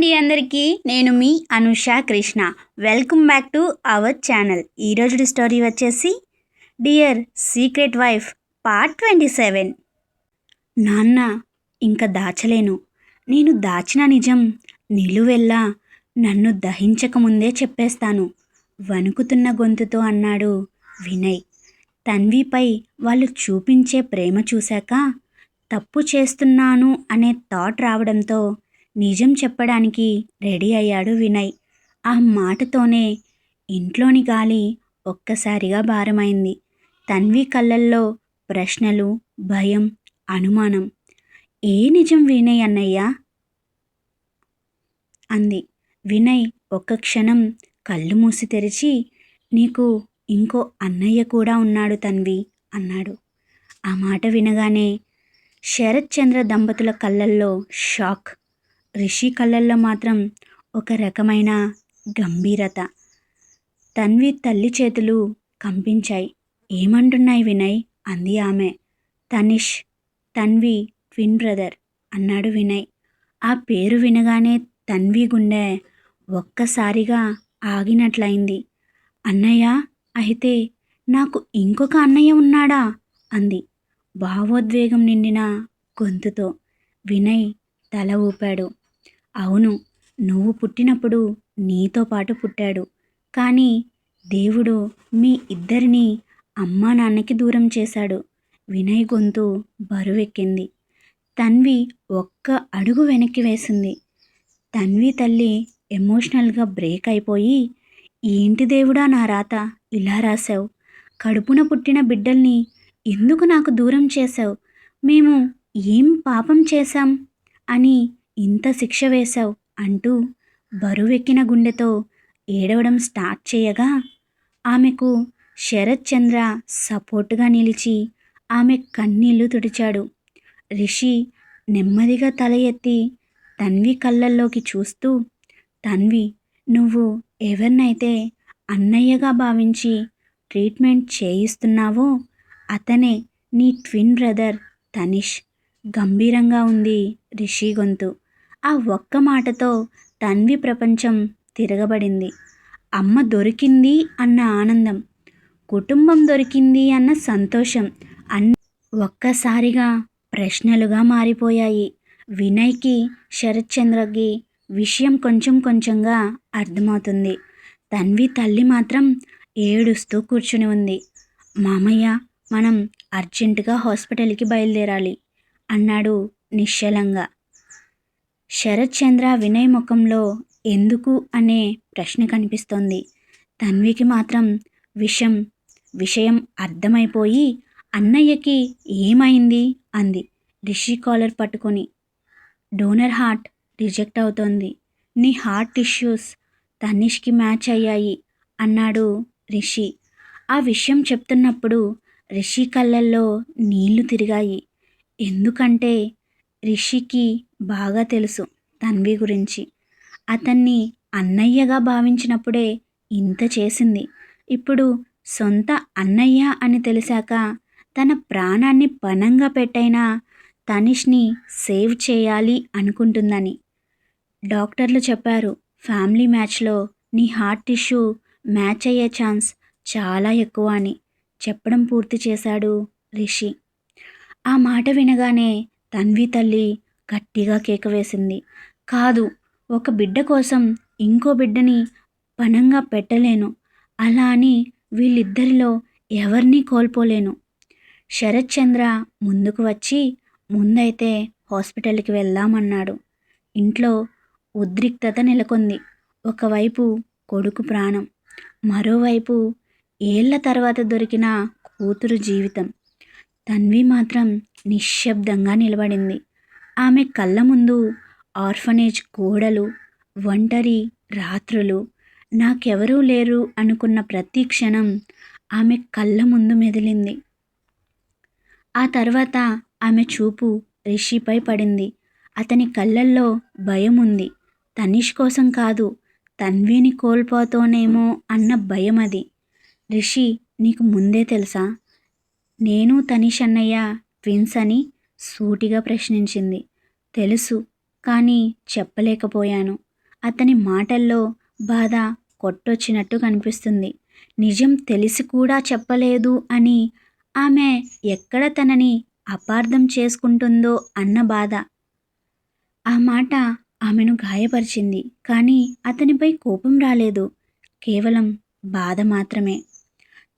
అండి అందరికీ. నేను మీ Anusha Krishna. Welcome back to our channel. ఈరోజు స్టోరీ వచ్చేసి dear secret wife part twenty seven. నాన్న ఇంకా దాచలేను. నేను దాచిన నిజం నిలువెల్లా నన్ను దహించకముందే చెప్పేస్తాను. వణుకుతున్న గొంతుతో అన్నాడు వినయ్. తన్విపై వాళ్ళు చూపించే ప్రేమ చూశాక తప్పు చేస్తున్నాను అనే థాట్ రావడంతో నిజం చెప్పడానికి రెడీ అయ్యాడు వినయ్. ఆ మాటతోనే ఇంట్లోని గాలి ఒక్కసారిగా భారమైంది. తన్వి కళ్ళల్లో ప్రశ్నలు భయం అనుమానం. ఏ నిజం వినయ్ అన్నయ్యా? అంది. వినయ్ ఒక్క క్షణం కళ్ళు మూసి తెరిచి నీకు ఇంకో అన్నయ్య కూడా ఉన్నాడు తన్వి అన్నాడు. ఆ మాట వినగానే శరత్ చంద్ర దంపతుల కళ్ళల్లో షాక్ రిషి కళ్ళల్లో మాత్రం ఒక రకమైన గంభీరత. తన్వి తల్లి చేతులు కంపించాయి. ఏమంటున్నాయి వినయ్? అంది ఆమె. తనిష్ తన్వి ట్విన్ బ్రదర్ అన్నాడు వినయ్. ఆ పేరు వినగానే తన్వి గుండె ఒక్కసారిగా ఆగినట్లయింది. అన్నయ్య అయితే నాకు ఇంకొక అన్నయ్య ఉన్నాడా? అంది. భావోద్వేగం నిండిన గొంతుతో వినయ్ తల ఊపాడు. అవును నువ్వు పుట్టినప్పుడు నీతో పాటు పుట్టాడు. కానీ దేవుడు మీ ఇద్దరిని అమ్మా నాన్నకి దూరం చేశాడు. వినయ్ గొంతు బరువెక్కింది. తన్వి ఒక్క అడుగు వెనక్కి వేసింది. తన్వి తల్లి ఎమోషనల్గా బ్రేక్ అయిపోయి ఏంటి దేవుడా నా రాత? ఇలా రాశావు. కడుపున పుట్టిన బిడ్డల్ని ఎందుకు నాకు దూరం చేశావు? మేము ఏం పాపం చేశాం? అని ఇంత శిక్ష వేశావు అంటూ బరువెక్కిన గుండెతో ఏడవడం స్టార్ట్ చేయగా ఆమెకు శరత్ చంద్ర సపోర్టుగా నిలిచి ఆమె కన్నీళ్ళు తుడిచాడు. రిషి నెమ్మదిగా తల ఎత్తి తన్వి కళ్ళల్లోకి చూస్తూ తన్వి నువ్వు ఎవరినైతే అన్నయ్యగా భావించి ట్రీట్మెంట్ చేయిస్తున్నావో అతనే నీ ట్విన్ బ్రదర్ తనిష్. గంభీరంగా ఉంది రిషి గొంతు. ఆ ఒక్క మాటతో తన్వి ప్రపంచం తిరగబడింది. అమ్మ దొరికింది అన్న ఆనందం కుటుంబం దొరికింది అన్న సంతోషం అన్ని ఒక్కసారిగా ప్రశ్నలుగా మారిపోయాయి. వినయ్కి శరత్చంద్రకి విషయం కొంచెం కొంచెంగా అర్థమవుతుంది. తన్వి తల్లి మాత్రం ఏడుస్తూ కూర్చుని ఉంది. మామయ్య మనం అర్జెంటుగా హాస్పిటల్కి బయలుదేరాలి అన్నాడు నిశ్చలంగా. శరత్చంద్ర వినయ్ ముఖంలో ఎందుకు అనే ప్రశ్న కనిపిస్తోంది. తన్వికి మాత్రం విషం విషయం అర్థమైపోయి అన్నయ్యకి ఏమైంది? అంది. రిషి కాలర్ పట్టుకొని. డోనర్ హార్ట్ రిజెక్ట్ అవుతోంది. నీ హార్ట్ టిష్యూస్ తనిష్కి మ్యాచ్ అయ్యాయి అన్నాడు రిషి. ఆ విషయం చెప్తున్నప్పుడు రిషి కళ్ళల్లో నీళ్ళు తిరిగాయి. ఎందుకంటే రిషికి బాగా తెలుసు తన్వి గురించి. అతన్ని అన్నయ్యగా భావించినప్పుడే ఇంత చేసింది. ఇప్పుడు సొంత అన్నయ్య అని తెలిసాక తన ప్రాణాన్ని పణంగా పెట్టైనా తనిష్ని సేవ్ చేయాలి అనుకుంటుందని. డాక్టర్లు చెప్పారు ఫ్యామిలీ మ్యాచ్లో నీ హార్ట్ టిష్యూ మ్యాచ్ అయ్యే ఛాన్స్ చాలా ఎక్కువ అని చెప్పడం పూర్తి చేశాడు రిషి. ఆ మాట వినగానే తన్వి తల్లి గట్టిగా కేక వేసింది. కాదు ఒక బిడ్డ కోసం ఇంకో బిడ్డని పణంగా పెట్టలేను. అలా అని వీళ్ళిద్దరిలో ఎవరిని కోల్పోలేను. శరత్ చంద్ర ముందుకు వచ్చి ముందైతే హాస్పిటల్కి వెళ్దామన్నాడు. ఇంట్లో ఉద్రిక్తత నెలకొంది. ఒకవైపు కొడుకు ప్రాణం మరోవైపు ఏళ్ళ తర్వాత దొరికిన కూతురు జీవితం. తన్వి మాత్రం నిశ్శబ్దంగా నిలబడింది. ఆమె కళ్ళ ముందు ఆర్ఫనేజ్ గోడలు ఒంటరి రాత్రులు నాకెవరూ లేరు అనుకున్న ప్రతి క్షణం ఆమె కళ్ళ ముందు మెదిలింది. ఆ తర్వాత ఆమె చూపు రిషిపై పడింది. అతని కళ్ళల్లో భయం ఉంది తనిష్ కోసం కాదు తన్విని కోల్పోతోనేమో అన్న భయం అది రిషి నీకు ముందే తెలుసా? నేను తనిషన్నయ్య ట్విన్స్ అని సూటిగా ప్రశ్నించింది. తెలుసు కానీ చెప్పలేకపోయాను. అతని మాటల్లో బాధ కొట్టొచ్చినట్టు కనిపిస్తుంది. నిజం తెలిసి కూడా చెప్పలేదు అని ఆమె ఎక్కడ తనని అపార్థం చేసుకుంటుందో అన్న బాధ. ఆ మాట ఆమెను గాయపరిచింది కానీ అతనిపై కోపం రాలేదు. కేవలం బాధ మాత్రమే.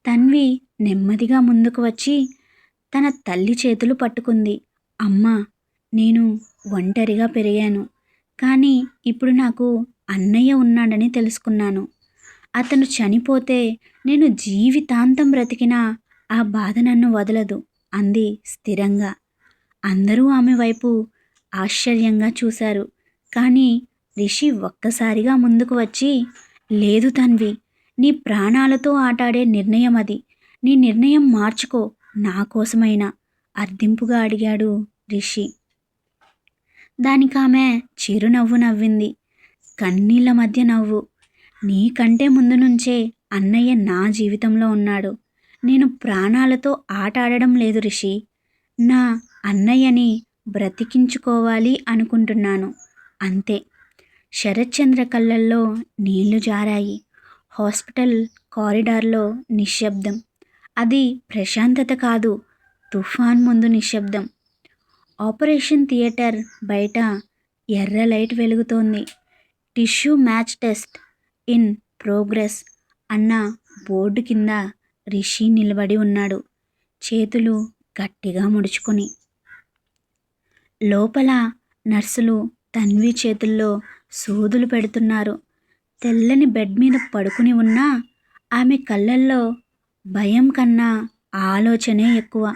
తన్వి నెమ్మదిగా ముందుకు వచ్చి తన తల్లి చేతులు పట్టుకుంది. అమ్మ నేను ఒంటరిగా పెరిగాను కానీ ఇప్పుడు నాకు అన్నయ్య ఉన్నాడని తెలుసుకున్నాను. అతను చనిపోతే నేను జీవితాంతం బ్రతికినా ఆ బాధ నన్ను వదలదు అంది స్థిరంగా. అందరూ ఆమె వైపు ఆశ్చర్యంగా చూశారు కానీ రిషి ఒక్కసారిగా ముందుకు వచ్చి లేదు తన్వి నీ ప్రాణాలతో ఆటాడే నిర్ణయం అది. నీ నిర్ణయం మార్చుకో. నా కోసమైనా అర్థింపుగా అడిగాడు రిషి. దానికి ఆమె చిరునవ్వు నవ్వింది. కన్నీళ్ళ మధ్య నవ్వు. నీకంటే ముందు నుంచే అన్నయ్య నా జీవితంలో ఉన్నాడు. నేను ప్రాణాలతో ఆట ఆడడం లేదు రిషి. నా అన్నయ్యని బ్రతికించుకోవాలి అనుకుంటున్నాను. అంతే. శరత్చంద్ర కళ్ళల్లో నీళ్ళు జారాయి. హాస్పిటల్ కారిడార్లో నిశ్శబ్దం. అది ప్రశాంతత కాదు తుఫాన్ ముందు నిశ్శబ్దం. ఆపరేషన్ థియేటర్ బయట ఎర్ర light వెలుగుతోంది. Tissue match test in progress అన్న బోర్డు కింద రిషి నిలబడి ఉన్నాడు చేతులు గట్టిగా ముడుచుకొని. లోపల నర్సులు తన్వి చేతుల్లో సూదులు పెడుతున్నారు. తెల్లని బెడ్ మీద పడుకుని ఉన్నా ఆమె కళ్ళల్లో భయం కన్నా ఆలోచనే ఎక్కువ.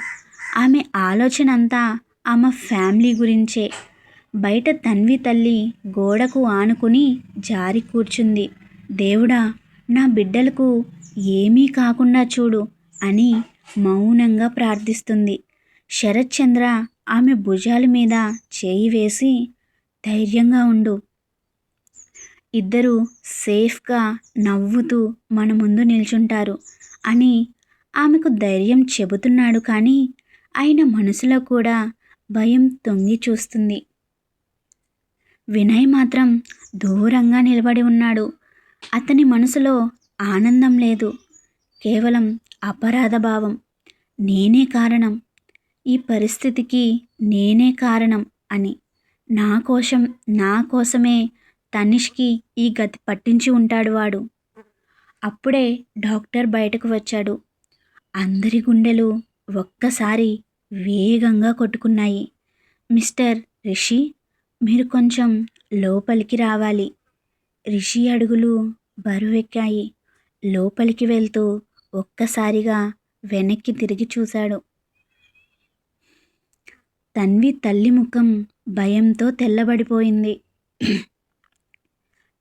ఆమె ఆలోచన అంతా ఆమె ఫ్యామిలీ గురించే. బయట తన్వి తల్లి గోడకు ఆనుకుని జారి కూర్చుంది. దేవుడా నా బిడ్డలకు ఏమీ కాకుండా చూడు అని మౌనంగా ప్రార్థిస్తుంది. శరత్చంద్ర ఆమె భుజాల మీద చేయి వేసి ధైర్యంగా ఉండు ఇద్దరు సేఫ్గా నవ్వుతూ మన ముందు నిల్చుంటారు అని ఆమెకు ధైర్యం చెబుతున్నాడు కానీ ఆయన మనసులో కూడా భయం తొంగి చూస్తుంది. వినయ్ మాత్రం దూరంగా నిలబడి ఉన్నాడు. అతని మనసులో ఆనందం లేదు. కేవలం అపరాధ భావం. నేనే కారణం. ఈ పరిస్థితికి నేనే కారణం అని. నా కోసం నా కోసమే తనిష్కి ఈ గతి పట్టించి ఉంటాడు వాడు. అప్పుడే డాక్టర్ బయటకు వచ్చాడు. అందరి గుండెలు ఒక్కసారి వేగంగా కొట్టుకున్నాయి. మిస్టర్ రిషి మీరు కొంచెం లోపలికి రావాలి. రిషి అడుగులు బరువెక్కాయి. లోపలికి వెళ్తూ ఒక్కసారిగా వెనక్కి తిరిగి చూశాడు. తన్వి తల్లి ముఖం భయంతో తెల్లబడిపోయింది.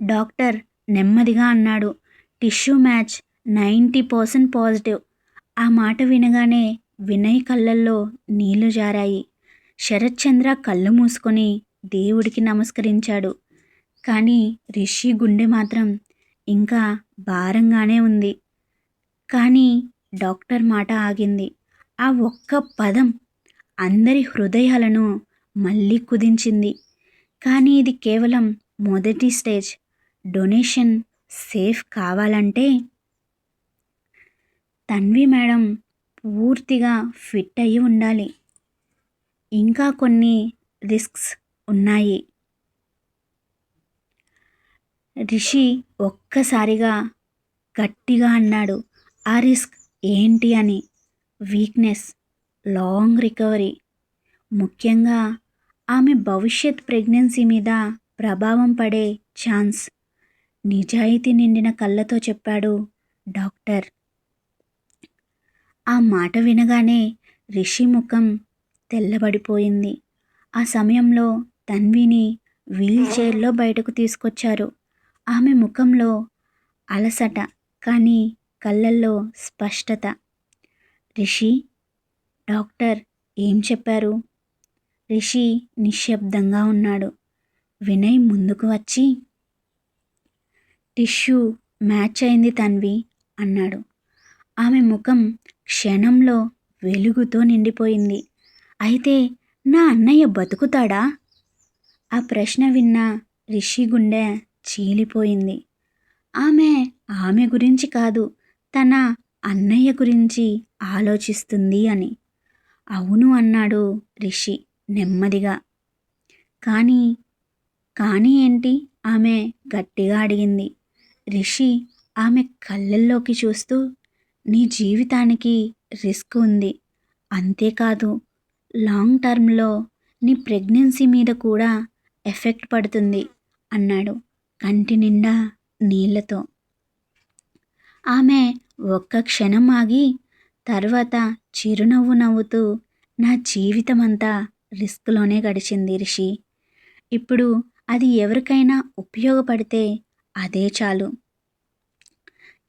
డాక్టర్ నెమ్మదిగా అన్నాడు. Tissue match ninety percent positive. ఆ మాట వినగానే వినయ్ కళ్ళల్లో నీళ్ళు జారాయి. శరత్చంద్ర కళ్ళు మూసుకొని దేవుడికి నమస్కరించాడు. కానీ రిషి గుండె మాత్రం ఇంకా భారంగానే ఉంది. కానీ డాక్టర్ మాట ఆగింది. ఆ ఒక్క పదం అందరి హృదయాలను మళ్ళీ కుదించింది. కానీ ఇది కేవలం మొదటి స్టేజ్. డొనేషన్ సేఫ్ కావాలంటే తన్వి మేడం పూర్తిగా ఫిట్ అయి ఉండాలి. ఇంకా కొన్ని రిస్క్స్ ఉన్నాయి. రిషి ఒక్కసారిగా గట్టిగా అన్నాడు ఆ రిస్క్ ఏంటి అని? Weakness long recovery. ముఖ్యంగా ఆమె భవిష్యత్ ప్రెగ్నెన్సీ మీద ప్రభావం పడే ఛాన్స్ నిజాయితీ నిండిన కళ్ళతో చెప్పాడు డాక్టర్. ఆ మాట వినగానే రిషి ముఖం తెల్లబడిపోయింది. ఆ సమయంలో తన్విని వీల్ చైర్లో బయటకు తీసుకొచ్చారు. ఆమె ముఖంలో అలసట కానీ కళ్ళల్లో స్పష్టత. రిషి డాక్టర్ ఏం చెప్పారు? రిషి నిశ్శబ్దంగా ఉన్నాడు. వినయ్ ముందుకు వచ్చి టిష్యూ మ్యాచ్ అయింది తన్వి అన్నాడు. ఆమె ముఖం క్షణంలో వెలుగుతో నిండిపోయింది. అయితే నా అన్నయ్య బతుకుతాడా? ఆ ప్రశ్న విన్న రిషి గుండె చీలిపోయింది. ఆమె ఆమె గురించి కాదు తన అన్నయ్య గురించి ఆలోచిస్తుంది అని. అవును అన్నాడు రిషి నెమ్మదిగా. కానీ కానీ ఏంటి? ఆమె గట్టిగా అడిగింది. రిషి ఆమె కళ్ళల్లోకి చూస్తూ నీ జీవితానికి రిస్క్ ఉంది. అంతేకాదు లాంగ్ టర్మ్లో నీ ప్రెగ్నెన్సీ మీద కూడా ఎఫెక్ట్ పడుతుంది అన్నాడు కంటి నిండా నీళ్ళతో ఆమె ఒక్క క్షణం ఆగి తర్వాత చిరునవ్వు నవ్వుతూ నా జీవితం అంతా రిస్క్లోనే గడిచింది రిషి. ఇప్పుడు అది ఎవరికైనా ఉపయోగపడితే అదే చాలు.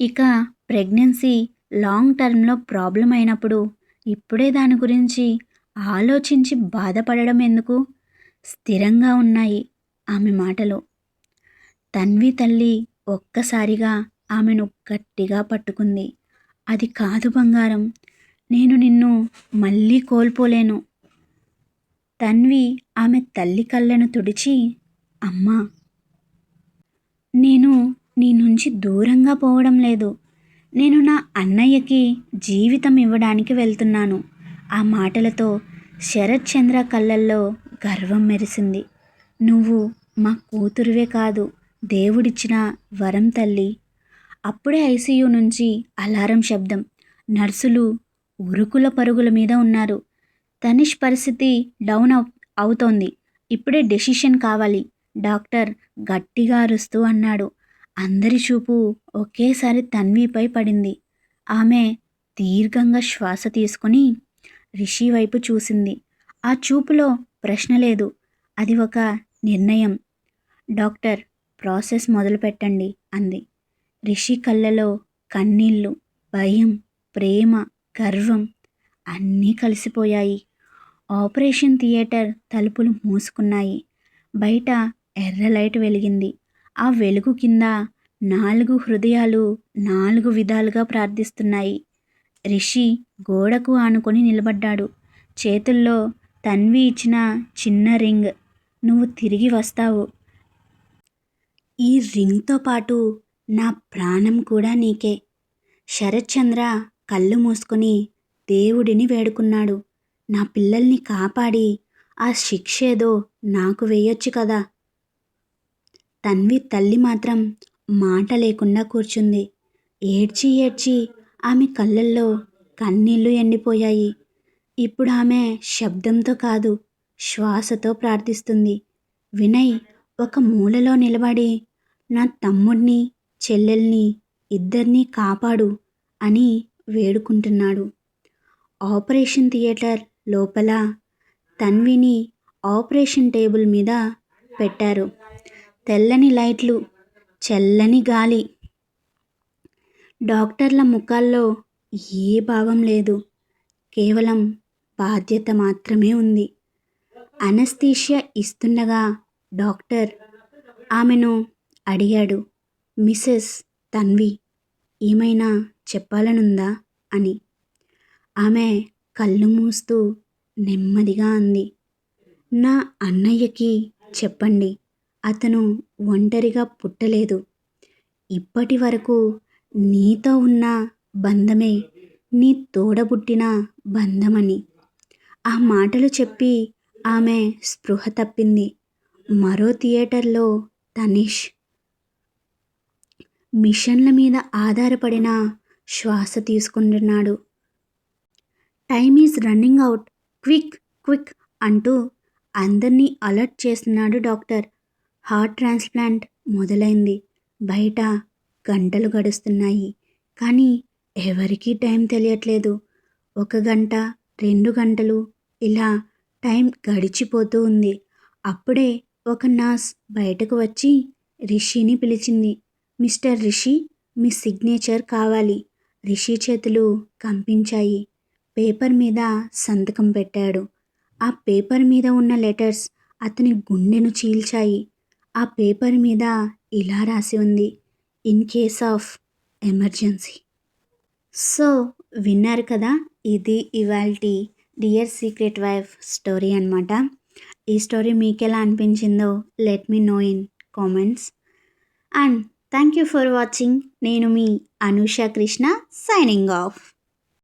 ఇక ప్రెగ్నెన్సీ లాంగ్ టర్మ్లో ప్రాబ్లం అయినప్పుడు ఇప్పుడే దాని గురించి ఆలోచించి బాధపడడం ఎందుకు? స్థిరంగా ఉన్నాయి ఆమె మాటలు. తన్వి తల్లి ఒక్కసారిగా ఆమెను గట్టిగా పట్టుకుంది. అది కాదు బంగారం నేను నిన్ను మళ్ళీ కోల్పోలేను. తన్వి ఆమె తల్లి కళ్ళను తుడిచి అమ్మా నేను నీ నుంచి దూరంగా పోవడం లేదు. నేను నా అన్నయ్యకి జీవితం ఇవ్వడానికి వెళ్తున్నాను. ఆ మాటలతో శరత్ చంద్ర కళ్ళల్లో గర్వం మెరిసింది. నువ్వు మా కూతురువే కాదు దేవుడిచ్చిన వరం తల్లి. అప్పుడే ఐసీయూ నుంచి అలారం శబ్దం. నర్సులు ఉరుకుల పరుగుల మీద ఉన్నారు. తనిష్ పరిస్థితి డౌన్ అవు అవుతోంది. ఇప్పుడే డెసిషన్ కావాలి. డాక్టర్ గట్టిగా అరుస్తూ అన్నాడు. అందరి చూపు ఒకేసారి తన్విపై పడింది. ఆమె దీర్ఘంగా శ్వాస తీసుకుని రిషి వైపు చూసింది. ఆ చూపులో ప్రశ్న లేదు. అది ఒక నిర్ణయం. డాక్టర్ ప్రాసెస్ మొదలుపెట్టండి అంది. రిషి కళ్ళలో కన్నీళ్ళు భయం ప్రేమ గర్వం అన్నీ కలిసిపోయాయి. ఆపరేషన్ థియేటర్ తలుపులు మూసుకున్నాయి. బయట ఎర్ర లైట్ వెలిగింది. ఆ వెలుగు కింద నాలుగు హృదయాలు నాలుగు విధాలుగా ప్రార్థిస్తున్నాయి. రిషి గోడకు ఆనుకొని నిలబడ్డాడు. చేతుల్లో తన్వి ఇచ్చిన చిన్న రింగ్. నువ్వు తిరిగి వస్తావు. ఈ రింగ్తో పాటు నా ప్రాణం కూడా నీకే. శరత్చంద్ర కళ్ళు మూసుకొని దేవుడిని వేడుకున్నాడు. నా పిల్లల్ని కాపాడి ఆ శిక్ష ఏదో నాకు వేయొచ్చు కదా. తన్వి తల్లి మాత్రం మాట లేకుండా కూర్చుంది. ఏడ్చి ఏడ్చి ఆమె కళ్ళల్లో కన్నీళ్ళు ఎండిపోయాయి. ఇప్పుడు ఆమె శబ్దంతో కాదు శ్వాసతో ప్రార్థిస్తుంది. వినయ్ ఒక మూలలో నిలబడి నా తమ్ముడిని చెల్లెల్ని ఇద్దరినీ కాపాడు అని వేడుకుంటున్నాడు. ఆపరేషన్ థియేటర్ లోపల తన్విని ఆపరేషన్ టేబుల్ మీద పెట్టారు. తెల్లని లైట్లు చల్లని గాలి. డాక్టర్ల ముఖాల్లో ఏ భావం లేదు. కేవలం బాధ్యత మాత్రమే ఉంది. అనస్థీషియా ఇస్తుండగా డాక్టర్ ఆమెను అడిగాడు మిసెస్ తన్వి ఏమైనా చెప్పాలనుందా? అని. ఆమె కళ్ళు మూస్తూ నెమ్మదిగా అంది నా అన్నయ్యకి చెప్పండి. అతను ఒంటరిగా పుట్టలేదు. ఇప్పటి వరకు నీతో ఉన్న బంధమే నీ తోడబుట్టిన బంధమని. ఆ మాటలు చెప్పి ఆమె స్పృహ తప్పింది. మరో థియేటర్లో తనిష్ మిషన్ల మీద ఆధారపడిన శ్వాస తీసుకుంటున్నాడు. Time is running out quick quick అంటూ అందరినీ అలర్ట్ చేస్తున్నాడు డాక్టర్. హార్ట్ ట్రాన్స్ప్లాంట్ మొదలైంది. బయట గంటలు గడుస్తున్నాయి. కానీ ఎవరికీ టైం తెలియట్లేదు. ఒక గంట రెండు గంటలు ఇలా టైం గడిచిపోతూ ఉంది. అప్పుడే ఒక నర్స్ బయటకు వచ్చి రిషిని పిలిచింది. మిస్టర్ రిషి మీ సిగ్నేచర్ కావాలి. రిషి చేతులు కంపించాయి. పేపర్ మీద సంతకం పెట్టాడు. ఆ పేపర్ మీద ఉన్న లెటర్స్ అతని గుండెను చీల్చాయి. ఆ పేపర్ మీద ఇలా రాసి ఉంది in case of emergency. So విన్నారు కదా ఇది ఇవాల్టి డియర్ సీక్రెట్ వైఫ్ స్టోరీ అనమాట ఈ స్టోరీ మీకు ఎలా అనిపించిందో let me know in comments. And thank you for watching. నేను మీ అనూష కృష్ణ సైనింగ్ ఆఫ్.